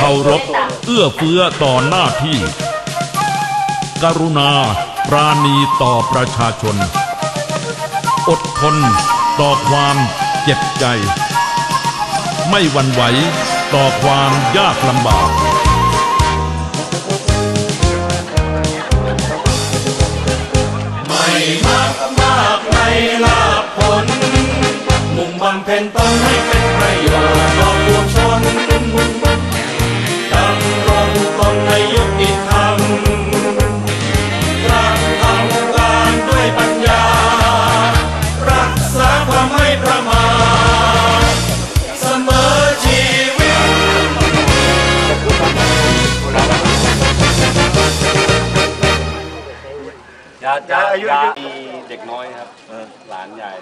เคารพ เอื้อเฟื้อต่อหน้าที่ กรุณา ปราณีต่อประชาชน อดทน ต่อความเจ็บใจ ไม่หวั่นไหว ต่อความยากลำบากไม่มากมากในลาภผล มุ่งบำเพ็ญตนให้เป็นประโยชน์ จะมีเด็กน้อยครับหลานใหญ่